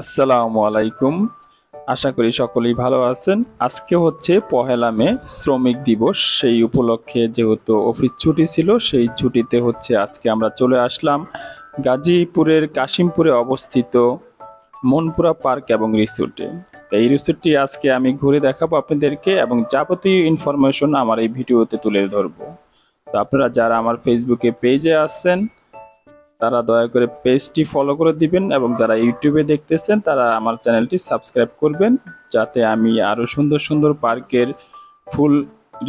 আসসালামু আলাইকুম। আশা করি সকলেই ভালো আছেন। আজকে হচ্ছে পহেলা মে, শ্রমিক দিবস। সেই উপলক্ষে যেহেতু অফিস ছুটি ছিল, সেই ছুটিতে হচ্ছে আজকে আমরা চলে আসলাম গাজীপুরের কাশিমপুরে অবস্থিত মনপুরা পার্ক এবং রিসোর্টে। তো এই রিসোর্টটি আজকে আমি ঘুরে দেখাবো আপনাদেরকে এবং যাবতীয় ইনফরমেশন আমার এই ভিডিওতে তুলে ধরবো। তো আপনারা যারা আমার ফেসবুকে পেজে আসছেন তারা দয়া করে পেজটি ফলো করে দিবেন এবং যারা ইউটিউবে দেখতেছেন, তারা আমার চ্যানেলটি সাবস্ক্রাইব করবেন, যাতে আমি আরও সুন্দর সুন্দর পার্কের ফুল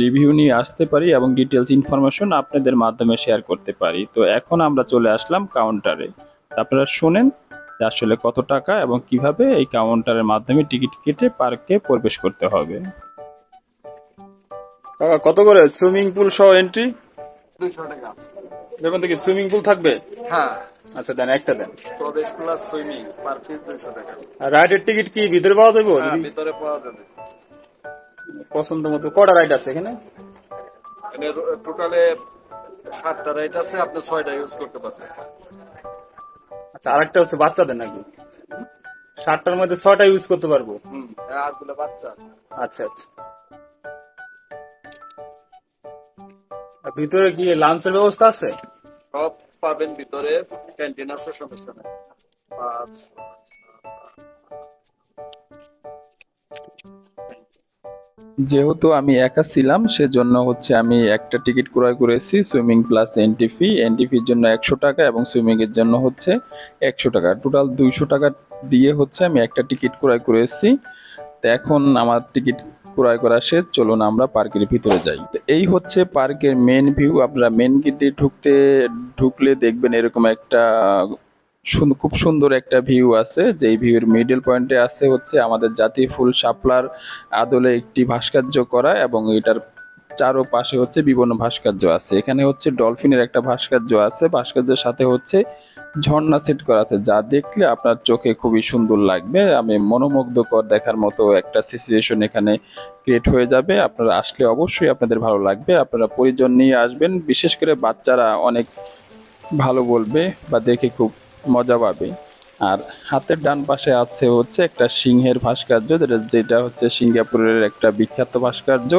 রিভিউ নিয়ে আসতে পারি এবং ডিটেলস ইনফরমেশন আপনাদের মাধ্যমে শেয়ার করতে পারি। তো এখন আমরা চলে আসলাম কাউন্টারে আপনারা শোনেন আসলে কত টাকা এবং কীভাবে এই কাউন্টারের মাধ্যমে টিকিট কেটে পার্কে প্রবেশ করতে হবে। কত করে? সুইমিং পুল সহ এন্ট্রি দুইশো টাকা। সুইমিং পুল থাকবে? হ্যাঁ। আচ্ছা দেন একটা দেন। প্রবেশ সুইমিং পার পিস দুইশো টাকা। আর রাইডের টিকিট কি ভিতরে পাওয়া যাবে? হ্যাঁ, ভিতরে পাওয়া যাবে। পছন্দ মতো কটা রাইড আছে এখানে? টোটালে সাতটা রাইড আছে আপনি ছয়টা ইউজ করতে পারবেন। আচ্ছা আরেকটা হচ্ছে বাচ্চাদের নাকি? সাতটার মধ্যে ছয়টা ইউজ করতে পারব? হুম আরগুলো বাচ্চা আচ্ছা আচ্ছা। ভিতরে কি লাঞ্চের ব্যবস্থা আছে? সব পাবেন ভিতরে ক্যান্টিন আছে সমস্যা নেই। যেহেতু আমি একা ছিলাম সেজন্য হচ্ছে আমি একটা টিকিট ক্রয় করেছি swimming plus entry fee entry ফির জন্য একশো টাকা এবং সুইমিং এর জন্য হচ্ছে একশো টাকা। টোটাল দুইশো টাকা দিয়ে হচ্ছে আমি একটা টিকিট ক্রয় করেছি। তো এখন আমার টিকিট ক্রয় করা শেষ চলুন আমরা পার্কের ভিতরে যাই। এই হচ্ছে পার্কের মেন ভিউ আপনারা মেন গেট দিয়ে ঢুকতে, ঢুকলে দেখবেন এরকম একটা খুব সুন্দর একটা ভিউ আছে, যেই ভিউর মিডল পয়েন্টে আছে হচ্ছে আমাদের জাতীয় ফুল শাপলার আদলে একটি ভাস্কর্য করা এবং এটার চারো পাশে হচ্ছে বিভিন্ন ভাস্কর্য আছে। এখানে হচ্ছে ডলফিনের একটা ভাস্কর্য আছে। ভাস্কর্যের সাথে হচ্ছে ঝর্ণা সেট করা আছে। যা দেখলে আপনার চোখে খুবই সুন্দর লাগবে। আমি মনোমুগ্ধকর দেখার মতো একটা সিচুয়েশন এখানে ক্রিয়েট হয়ে যাবে। আপনারা আসলে অবশ্যই আপনাদের ভালো লাগবে। আপনারা পরিজন নিয়ে আসবেন। বিশেষ করে বাচ্চারা অনেক ভালো বলবে বা দেখে খুব মজা পাবে। আর হাতের ডান পাশে আছে হচ্ছে একটা সিংহের ভাস্কর্য, যেটা যেটা হচ্ছে সিঙ্গাপুরের একটা বিখ্যাত ভাস্কর্য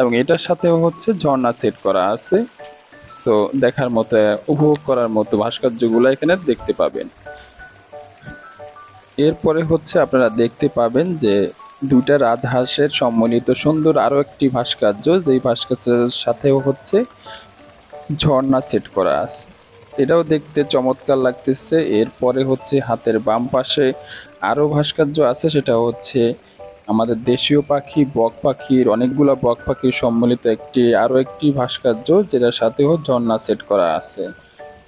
এবং এটার সাথেও হচ্ছে ঝর্ণা সেট করা আছে। সো দেখার মতো, উপভোগ করার মতো ভাস্কর্যগুলো এখানে দেখতে পাবেন। এরপরে হচ্ছে আপনারা দেখতে পাবেন যে দুইটা রাজহাঁসের সম্মিলিত সুন্দর আরও একটি ভাস্কর্য, যেই ভাস্কর্যের সাথেও হচ্ছে ঝর্ণা সেট করা আছে। এটাও দেখতে চমৎকার লাগতেছে। এরপরে হচ্ছে হাতের বাম পাশে আরও ভাস্কর্য আছে, সেটা হচ্ছে আমাদের দেশীয় পাখি, বক পাখির, অনেকগুলো বক পাখির সম্মিলিত একটি, আরও একটি ভাস্কর্য, যেটার সাথেও ঝর্ণা সেট করা আছে।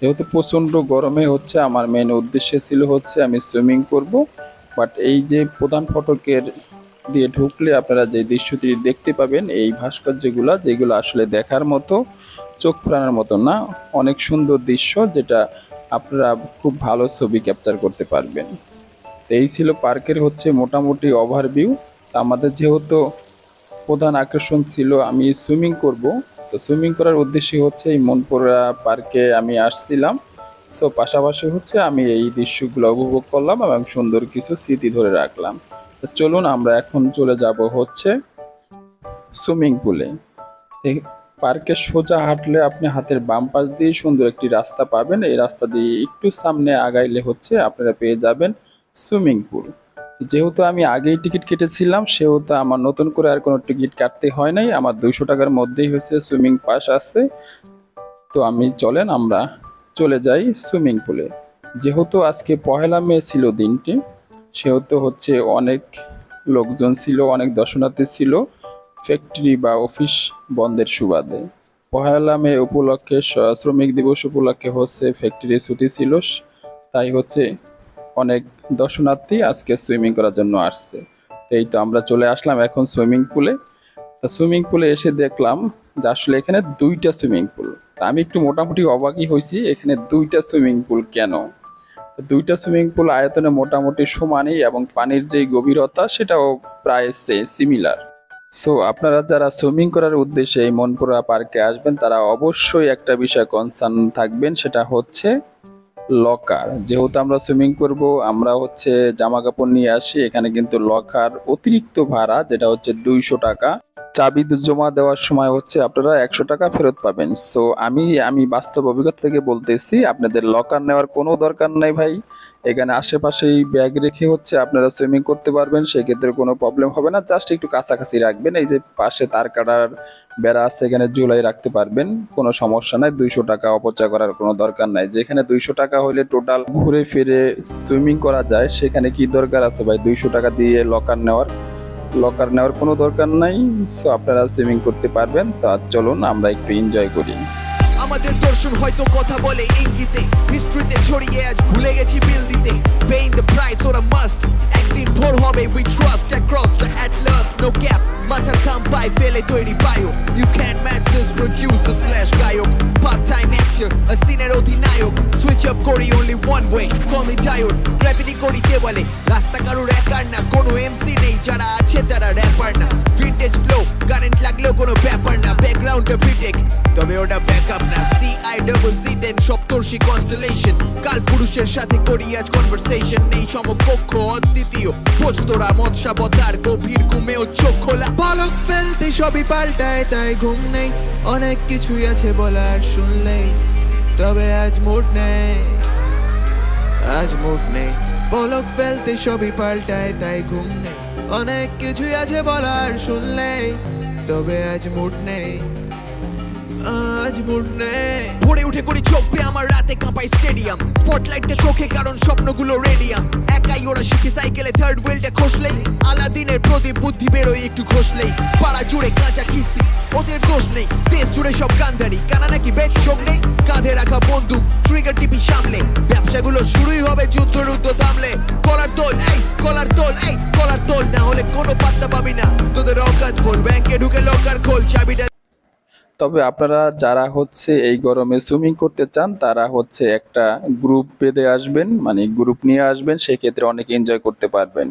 যেহেতু প্রচণ্ড গরমে হচ্ছে, আমার মেন উদ্দেশ্য ছিল হচ্ছে আমি সুইমিং করব। বাট এই যে প্রধান ফটকের দিয়ে ঢুকলে আপনারা যে দৃশ্যটি দেখতে পাবেন, এই ভাস্কর্যগুলো, যেগুলো আসলে দেখার মতো চোখ প্রাণের মতো না, অনেক সুন্দর দৃশ্য যেটা আপনারা খুব ভালো ছবি ক্যাপচার করতে পারবেন। এই ছিল পার্কের হচ্ছে মোটামুটি ওভারভিউ আমাদের যেহেতু প্রধান আকর্ষণ ছিল, আমি সুইমিং করব। তো সুইমিং করার উদ্দেশ্যে হচ্ছে এই মনপুরা পার্কে আমি আসছিলাম। সো পাশাপাশি হচ্ছে আমি এই দৃশ্যগুলো উপভোগ করলাম এবং সুন্দর কিছু স্মৃতি ধরে রাখলাম। তো চলুন আমরা এখন চলে যাব হচ্ছে সুইমিং পুলে এই পার্কের সোজা হাঁটলে আপনি হাতের বাম পাশ দিয়ে সুন্দর একটি রাস্তা পাবেন। এই রাস্তা দিয়ে একটু সামনে আগাইলে হচ্ছে আপনারা পেয়ে যাবেন সুইমিং পুল। যেহেতু আমি আগেই টিকিট কেটেছিলাম, সেহেতু আমার নতুন করে আর কোনো টিকিট কাটতে হয় নাই। আমার দুইশো টাকার মধ্যেই হচ্ছে সুইমিং পাস আছে। তো আমি, চলেন আমরা চলে যাই সুইমিং পুলে। যেহেতু আজকে পহেলা মে ছিল দিনটি, সেহেতু হচ্ছে অনেক লোকজন ছিল, অনেক দর্শনার্থী ছিল। ফ্যাক্টরি বা অফিস বন্ধের সুবাদে। পহেলা মে উপলক্ষে শ্রমিক দিবস উপলক্ষে হচ্ছে ফ্যাক্টরি ছুটি ছিল। তাই হচ্ছে অনেক দর্শনার্থী আজকে সুইমিং করার জন্য আসছে। এই তো আমরা চলে আসলাম এখন সুইমিং পুলে তা সুইমিং পুলে এসে দেখলাম যে আসলে এখানে দুইটা সুইমিং পুল তা আমি একটু মোটামুটি অবাকই হয়েছি এখানে দুইটা সুইমিং পুল কেন? দুইটা সুইমিং পুল আয়তনে মোটামুটি সমানই এবং পানির যে গভীরতা সেটাও প্রায় সে সিমিলার সো আপনারা যারা সুইমিং করার উদ্দেশ্যে এই মনপুরা পার্কে আসবেন, তারা অবশ্যই একটা বিষয় কনসার্ন থাকবেন, সেটা হচ্ছে লকার যেহেতু আমরা সুইমিং করব, আমরা হচ্ছে জামা কাপড় নিয়ে আসি, এখানে কিন্তু লকার অতিরিক্ত ভাড়া, যেটা হচ্ছে দুইশো টাকা। চাবি জমা দেওয়ার সময় হচ্ছে আপনারা একশো টাকা ফেরত পাবেন। সো আমি আমি বাস্তব অভিজ্ঞতা থেকে বলতেছি, আপনাদের লকার নেওয়ার কোনো দরকার নাই ভাই। এখানে আশেপাশেই ব্যাগ রেখে হচ্ছে আপনারা সুইমিং করতে পারবেন, সেক্ষেত্রে কোনো প্রবলেম হবে না। জাস্ট একটু কাছাকাছি রাখবেন, এই যে পাশে তার কাটার বেড়া আছে, এখানে জুলাই রাখতে পারবেন। কোনো সমস্যা নাই, দুইশো টাকা অপচয় করার কোনো দরকার নাই। যেখানে দুইশো টাকা হলে টোটাল ঘুরে ফিরে সুইমিং করা যায়, সেখানে কি দরকার আছে ভাই? দুইশো টাকা দিয়ে লকার নেওয়ার লকার নেওয়ার কোনো দরকার নাই সো আপনারা সুইমিং করতে পারবেন, তা চলুন আমরা একটু এনজয় করি। আমাদের দর্শন হয়তো কথা বলে আজ কনভারসেশন নেই সমকক্ষ, অদ্বিতীয়। বোঝ তোরা মৎস্যাবতার গভীর ঘুমেও চোখ খোলা। পলক ফেলতে সবই পাল্টায়, তাই ঘুম নেই। অনেক কিছুই আছে বলার, শুনলেই। তবে আজ মুড নেই। আজ মুড নেই। পলক ফেলতে সবই পাল্টায়, তাই ঘুম নেই। অনেক কিছুই আছে বলার, শুনলেই। তবে আজ মুড নেই। আজ মুড নেই ভোরে উঠে করি চোখ পে আমার রাতে কাঁপাই স্টেডিয়াম স্পটলাইটটা চোখে কারণ স্বপ্নগুলো রেডিয়াম একাই ওরা শিখে সাইকেলে থার্ড হুইলটা খসলেই। আলাদিনের প্রদীপ, বুদ্ধি বেরোয় একটু ঘষলেই। পাড়া জুড়ে কাঁচা কিস্তি, ওদের দোষ নেই। দেশ জুড়ে সব গান্ধারি কানা নাকি বেচ চোখ নেই? কাঁধে রাখা বন্দুক ট্রিগার টিপি সামলে। ব্যবসাগুলো শুরুই হবে যুদ্ধ রুদ্ধ থামলে কলার তোল এই, কলার তোল এই, কলার তোল না হলে কোনো পাত্তা পাবি না। তোদের অকাত ভোল, ব্যাংকে ঢুকে লকার খোল, চাবিটা তবে আপনারা যারা হচ্ছে এই গরমে সুইমিং করতে চান, তারা হচ্ছে একটা গ্রুপ বেঁধে আসবেন মানে গ্রুপ নিয়ে আসবেন, সেক্ষেত্রে অনেক এনজয় করতে পারবেন।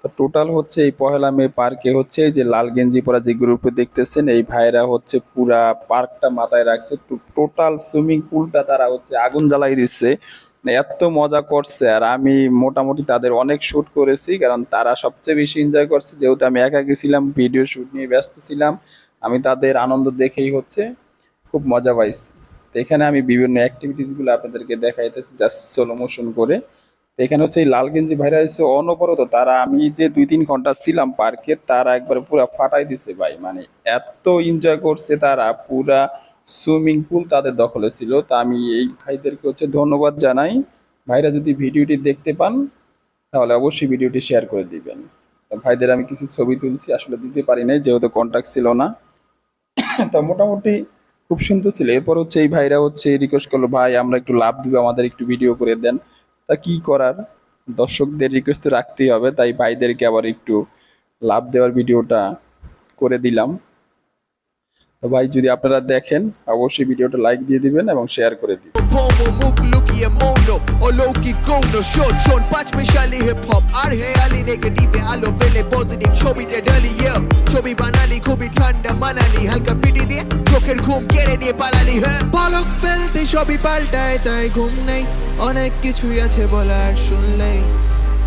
তো টোটাল হচ্ছে এই পহেলা মে পার্কে হচ্ছে এই যে লাল গেঞ্জি পরা যে গ্রুপে দেখতেছেন, এই ভাইরা হচ্ছে পুরা পার্কটা মাথায় রাখছে। টোটাল সুইমিং পুলটা তারা হচ্ছে আগুন জ্বালাই দিচ্ছে। মানে এত মজা করছে, আর আমি মোটামুটি তাদের অনেক শ্যুট করেছি, কারণ তারা সবচেয়ে বেশি এনজয় করছে। যেহেতু আমি একা গেছিলাম ভিডিও শ্যুট নিয়ে ব্যস্ত ছিলাম আমি তাদের আনন্দ দেখেই হচ্ছে খুব মজা পাইছি। তো এখানে আমি বিভিন্ন অ্যাক্টিভিটিসগুলো আপনাদেরকে দেখাইতেছি জাস্ট স্লো মোশন করে। তো এখানে হচ্ছে এই লাল গেঞ্জি ভাইরা হচ্ছে অনবরত, তারা আমি যে দুই তিন ঘণ্টা ছিলাম পার্কে, তারা একবার পুরো ফাটাই দিছে ভাই। মানে এত এনজয় করছে তারা, পুরা সুইমিং পুল তাদের দখলে ছিল। তা আমি এই ভাইদেরকে হচ্ছে ধন্যবাদ জানাই। ভাইরা যদি ভিডিওটি দেখতে পান, তাহলে অবশ্যই ভিডিওটি শেয়ার করে দিবেন। ভাইদের আমি কিছু ছবি তুলছি, আসলে দিতে পারি নাই, যেহেতু কন্ট্যাক্ট ছিল না। তো মোটামুটি খুব সুন্দর ছিল। এরপর হচ্ছে এই ভাইরা হচ্ছে রিকোয়েস্ট করল, ভাই, আমরা একটু লাভ দিবে, আমাদের একটু ভিডিও করে দেন। তা কি করার? দর্শকদের রিকোয়েস্ট তো রাখতেই হবে, তাই ভাইদেরকে আবার একটু লাভ দেওয়ার ভিডিওটা করে দিলাম। তো ভাই, যদি আপনারা দেখেন, অবশ্যই ভিডিওটা লাইক দিয়ে দিবেন এবং শেয়ার করে দিবেন. ছবি বানালি খুবই ঠান্ডা মানালি হালকা পিটি দিয়ে চোখের ঘুম কেড়ে নিয়ে পালালি হ্যাঁ পলক ফেলতে সবই পাল্টায় তাই ঘুম নেই অনেক কিছুই আছে বলার শুনলেই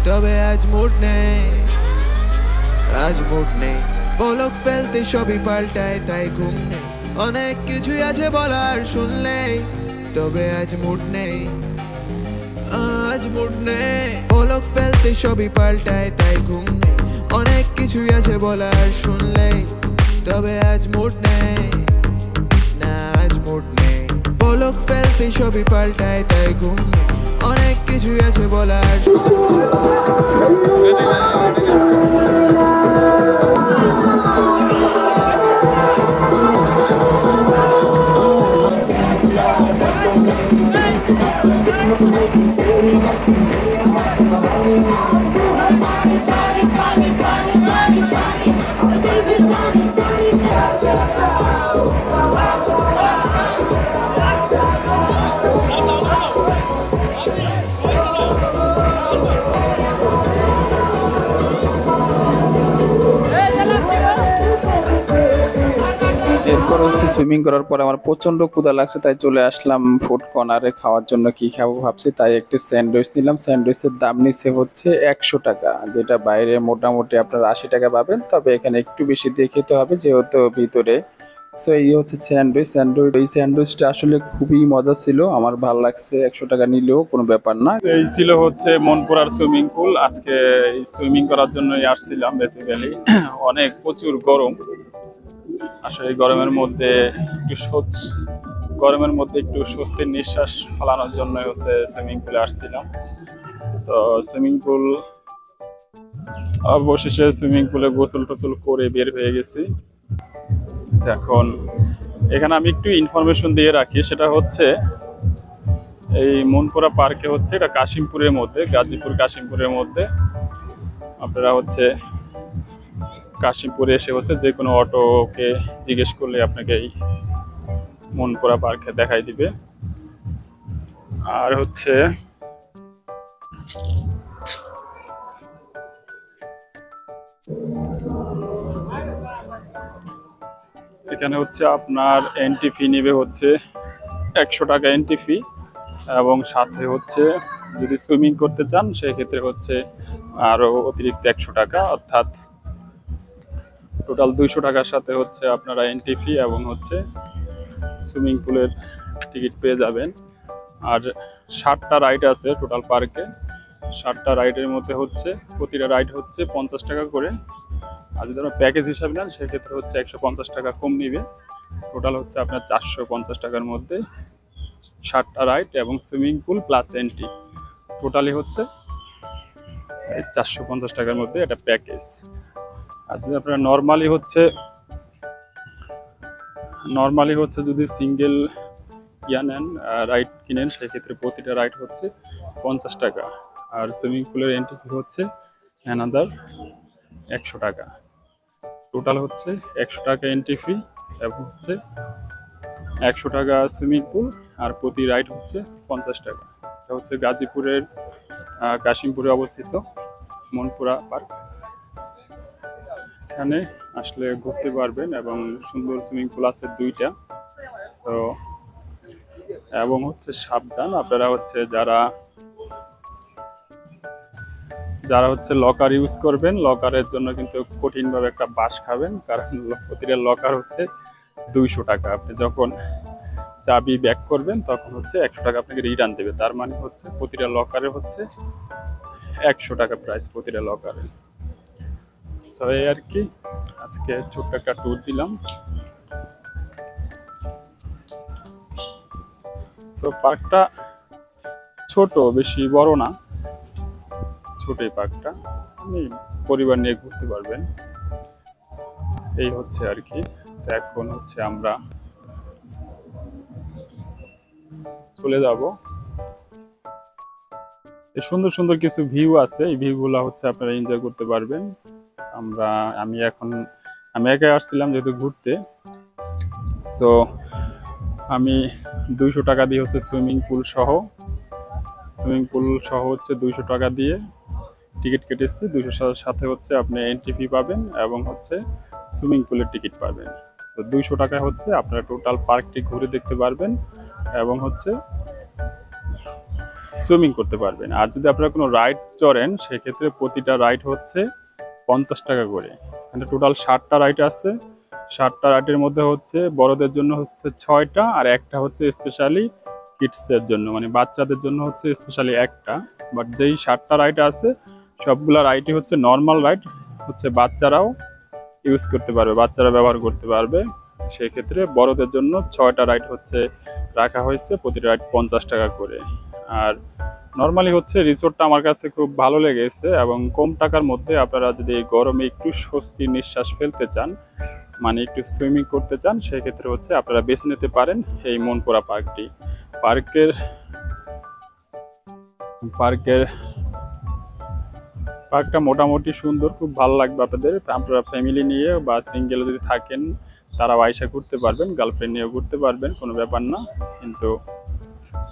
তবে আজ মুড নেই আজ মুড নেই পলক ফেলতে সবই পাল্টায়, তাই ঘুম নেই। অনেক কিছুই আছে বলার শুনলেই তবে আজ মুড নেই। আজ মুড নেই। পলক ফেলতে সবই পাল্টায়, তাই ঘুম নেই। অনেক কিছুই আছে বলার শুনলেই তবে আজ মুড নেই। না, আজ মুড নেই। বলক ফেলতে সবই পাল্টায়, তাই ঘুম নেই। অনেক কিছুই আছে বলার সুইমিং করার পর আমার প্রচণ্ড ক্ষুধা লাগছে, তাই চলে আসলাম ফুড কর্নারে খাওয়ার জন্য কি খাব ভাবছি, তাই একটি স্যান্ডউইচ নিলাম। স্যান্ডউইচের দাম নিচ্ছে হচ্ছে একশো টাকা, যেটা বাইরে মোটামুটি আপনার আশি টাকা পাবেন, তবে এখানে একটু বেশি দিয়ে খেতে হবে যেহেতু ভিতরে। সো এই হচ্ছে স্যান্ডউইচ স্যান্ডউইচ, এই স্যান্ডউইচটা আসলে খুবই মজা ছিল, আমার ভালো লাগছে, একশো টাকা নিলেও কোনো ব্যাপার না। এই ছিল হচ্ছে মনপুরার সুইমিং পুল আজকে সুইমিং করার জন্যই আসছিলাম বেসিক্যালি অনেক প্রচুর গরম। আসলে গরমের মধ্যে একটু গরমের মধ্যে একটু স্বস্তির নিঃশ্বাস ফেলানোর জন্য হচ্ছে সুইমিং পুলে আসছিলাম। তো সুইমিং পুল অবশেষে সুইমিং পুলে গোসল টোসল করে বের হয়ে গেছি। এখন এখানে আমি একটু ইনফরমেশন দিয়ে রাখি, সেটা হচ্ছে এই মনপুরা পার্কে হচ্ছে এটা কাশিমপুরের মধ্যে, গাজীপুর কাশিমপুরের মধ্যে। আপনারা হচ্ছে কাশিমপুরে এসে হচ্ছে যে কোনো অটোকে জিজ্ঞেস করলে আপনাকে এই মনপুরা পার্কে দেখাই দিবে। আর হচ্ছে, এখানে হচ্ছে আপনার এন্ট্রি ফি নেবে হচ্ছে একশো টাকা এন্ট্রি ফি এবং সাথে হচ্ছে যদি সুইমিং করতে চান, সেক্ষেত্রে হচ্ছে আরও অতিরিক্ত একশো টাকা, অর্থাৎ টোটাল দুইশো টাকার সাথে হচ্ছে আপনারা এন্ট্রি ফি এবং হচ্ছে সুইমিং পুলের টিকিট পেয়ে যাবেন। আর ষাটটা রাইড আছে টোটাল পার্কে ষাটটা রাইডের মধ্যে হচ্ছে, প্রতিটা রাইড হচ্ছে পঞ্চাশ টাকা করে। আর যদি আপনার প্যাকেজ হিসাবে নেন, সেক্ষেত্রে হচ্ছে একশো পঞ্চাশ টাকা কম নিবে। টোটাল হচ্ছে আপনার চারশো পঞ্চাশ টাকার মধ্যে ষাটটা রাইড এবং swimming pool plus entry totally হচ্ছে চারশো পঞ্চাশ টাকার মধ্যে একটা প্যাকেজ আর যদি আপনারা নর্মালি হচ্ছে নর্মালি হচ্ছে যদি সিঙ্গেল ইয়া নেন রাইড কিনেন, সেক্ষেত্রে প্রতিটা রাইড হচ্ছে পঞ্চাশ টাকা। আর সুইমিং পুলের এন্ট্রি ফি হচ্ছে অ্যানাদার একশো টাকা। টোটাল হচ্ছে একশো টাকা এন্ট্রি ফি এবং হচ্ছে একশো টাকা সুইমিং পুল আর প্রতি রাইড হচ্ছে পঞ্চাশ টাকা। এটা হচ্ছে গাজীপুরের কাশিমপুরে অবস্থিত মনপুরা পার্ক এখানে আসলে ঘুরতে পারবেন এবং সুন্দর সুইমিং পুল আছে দুইটা। তো এবং হচ্ছে সাবধান, আপনারা হচ্ছে যারা যারা হচ্ছে লকার ইউজ করবেন লকারের জন্য কিন্তু কঠিনভাবে একটা বাস খাবেন, কারণ প্রতিটা লকার হচ্ছে দুইশো টাকা। আপনি যখন চাবি ব্যাক করবেন, তখন হচ্ছে একশো টাকা আপনাকে রিটার্ন দেবে। তার মানে হচ্ছে প্রতিটা লকারে হচ্ছে একশো টাকা প্রাইস প্রতিটা লকারে এই আর কি। আজকে ছোট্ট একটা ট্যুর দিলাম। তো পার্কটা ছোট, বেশি বড় না। ছোট এই পার্কটা আপনি পরিবার নিয়ে ঘুরতে পারবেন। এই হচ্ছে আর কি। তো এখন হচ্ছে আমরা চলে যাব। সুন্দর সুন্দর কিছু ভিউ আছে। এই ভিউগুলো হচ্ছে আপনারা এনজয় করতে পারবেন। আমরা, আমি এখন, আমি একাই আসছিলাম যেহেতু ঘুরতে। সো আমি দুইশো টাকা দিয়ে হচ্ছে সুইমিং পুল সহ, সুইমিং পুল সহ হচ্ছে দুইশো টাকা দিয়ে টিকিট কেটেছি। দুইশো সাথে হচ্ছে আপনি এন্ট্রি ফি পাবেন এবং হচ্ছে সুইমিং পুলের টিকিট পাবেন। তো দুইশো টাকায় হচ্ছে আপনারা টোটাল পার্কটি ঘুরে দেখতে পারবেন এবং হচ্ছে সুইমিং করতে পারবেন। আর যদি আপনারা কোনো রাইড চড়েন, সেক্ষেত্রে প্রতিটা রাইড হচ্ছে পঞ্চাশ টাকা করে। এখানে টোটাল ষাটটা রাইড আছে। ষাটটা রাইডের মধ্যে হচ্ছে বড়দের জন্য হচ্ছে ছয়টা আর একটা হচ্ছে স্পেশালি কিডসদের জন্য। মানে বাচ্চাদের জন্য হচ্ছে স্পেশালি একটা। বাট যেই ষাটটা রাইড আছে, সবগুলা রাইডই হচ্ছে নর্মাল রাইড হচ্ছে বাচ্চারাও ইউজ করতে পারবে, বাচ্চারা ব্যবহার করতে পারবে। সেক্ষেত্রে বড়দের জন্য ছয়টা রাইড হচ্ছে, রাখা হয়েছে, প্রতিটা রাইড পঞ্চাশ টাকা করে। আর নর্মালি হচ্ছে রিসোর্টটা আমার কাছে খুব ভালো লেগেছে এবং কম টাকার মধ্যে আপনারা যদি গরমে একটু স্বস্তির নিঃশ্বাস ফেলতে চান মানে একটু সুইমিং করতে চান, সেক্ষেত্রে হচ্ছে আপনারা বেছে নিতে পারেন এই মনপুরা পার্কটি। পার্কের পার্কের, পার্কটা মোটামুটি সুন্দর, খুব ভালো লাগবে আপনাদের। আপনারা ফ্যামিলি নিয়ে বা সিঙ্গেল যদি থাকেন তারা আয়সা ঘুরতে পারবেন গার্লফ্রেন্ড নিয়েও ঘুরতে পারবেন, কোনো ব্যাপার না। কিন্তু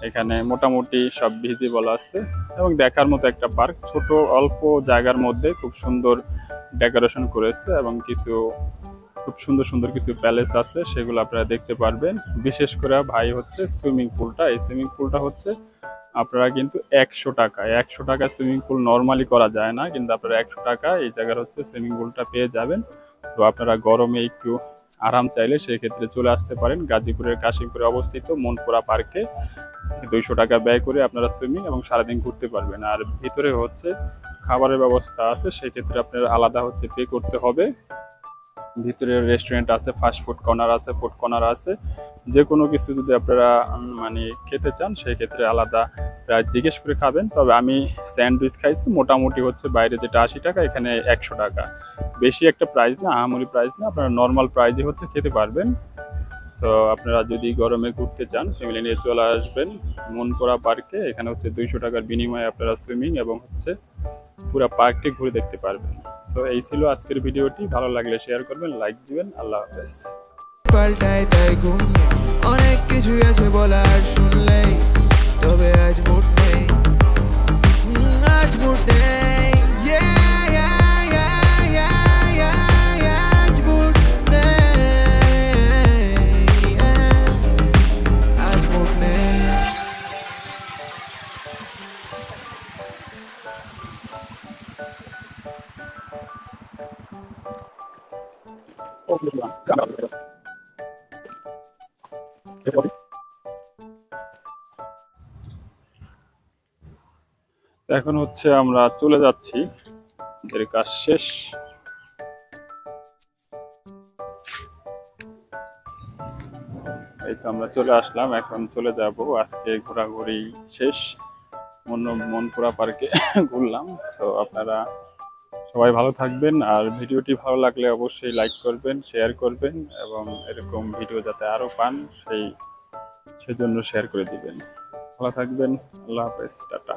এখানে মোটামুটি সব ভিজিবল আছে। এবং দেখার মতো একটা পার্ক। ছোট, অল্প জায়গার মধ্যে খুব সুন্দর ডেকোরেশন করেছে এবং কিছু, খুব সুন্দর সুন্দর কিছু প্যালেস আছে, সেগুলো আপনারা দেখতে পারবেন। বিশেষ করে ভাই হচ্ছে সুইমিং পুলটা। এই সুইমিং পুলটা হচ্ছে আপনারা কিন্তু একশো টাকা। একশো টাকা সুইমিং পুল নর্মালি করা যায় না, কিন্তু আপনারা একশো টাকা এই জায়গার হচ্ছে সুইমিং পুলটা পেয়ে যাবেন। তো আপনারা গরমে একটু আরাম চাইলে সেই ক্ষেত্রে চলে আসতে পারেন। গাজীপুরের কাশিমপুরে অবস্থিত মনপুরা পার্কে। দুইশো টাকা ব্যয় করে আপনারা সুইমিং এবং সারাদিন ঘুরতে পারবেন। আর ভিতরে হচ্ছে খাবারের ব্যবস্থা আছে, সেক্ষেত্রে আপনার আলাদা হচ্ছে পে করতে হবে। ভিতরে রেস্টুরেন্ট আছে ফাস্ট ফুড কর্নার আছে ফুড কর্নার আছে। যে কোনো কিছু যদি আপনারা মানে খেতে চান সেই ক্ষেত্রে আলাদা জিজ্ঞেস করে খাবেন। তবে আমি স্যান্ডউইচ খাইছি, মোটামুটি হচ্ছে বাইরে যেটা আশি টাকা, এখানে একশো টাকা। বেশি একটা প্রাইস না, আহামরি প্রাইস না, আপনারা নর্মাল প্রাইজে হচ্ছে খেতে পারবেন। তো আপনারা যদি গরমে ঘুরতে চান ফ্যামিলি নিয়ে চলে আসবেন মনপুরা পার্কে। এখানে হচ্ছে দুইশো টাকার বিনিময়ে আপনারা সুইমিং এবং হচ্ছে পুরো পার্কটি ঘুরে দেখতে পারবেন। সো এই ছিল আজকের ভিডিওটি। ভালো লাগলে শেয়ার করবেন লাইক দিবেন। আল্লাহ হাফেজ। পাল্টায় তাই অনেক কিছুই আছে বলার শুনলেই। তবে আজ মুড নেই। এখন হচ্ছে আমরা চলে যাচ্ছি। আমাদের কাজ শেষ। এই তো আমরা চলে আসলাম, এখন চলে যাব। আজকে ঘোরাঘুরি শেষ। মন, মনপুরা পার্কে ঘুরলাম। সো আপনারা সবাই ভালো থাকবেন। আর ভিডিওটি ভালো লাগলে অবশ্যই লাইক করবেন, শেয়ার করবেন এবং এরকম ভিডিও যাতে আরও পান, সেই, সেজন্য শেয়ার করে দিবেন। ভালো থাকবেন। আল্লাহ হাফেজ। টাটা।